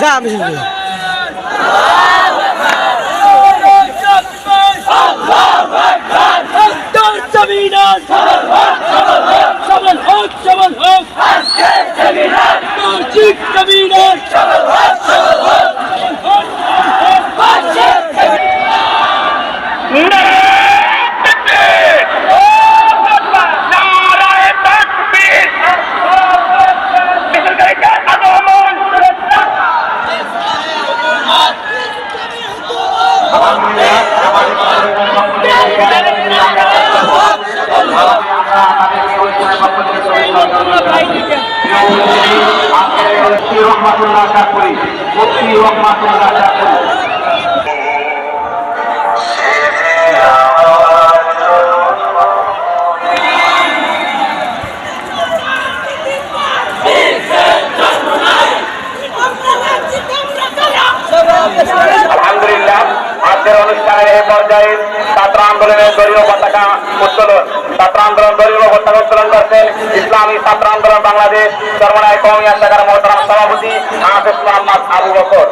যা আমি রহমাতুল্লাহ চাকুরি মুক্তি রহমাতুল্লাহ আলহামদুলিল্লাহ, আজকের অনুষ্ঠানের এই পর্যায়ে ছাত্র আন্দোলনের দলীয় পতাকা উত্তোলন। ছাত্র আন্দোলন দলীয় পতাকা উত্তোলন ইসলামী ছাত্র আন্দোলন বাংলাদেশ সর্বনায় কমিয়া শাখার মোহতারাম সভাপতি আহ মোহাম্মদ আবু বকর।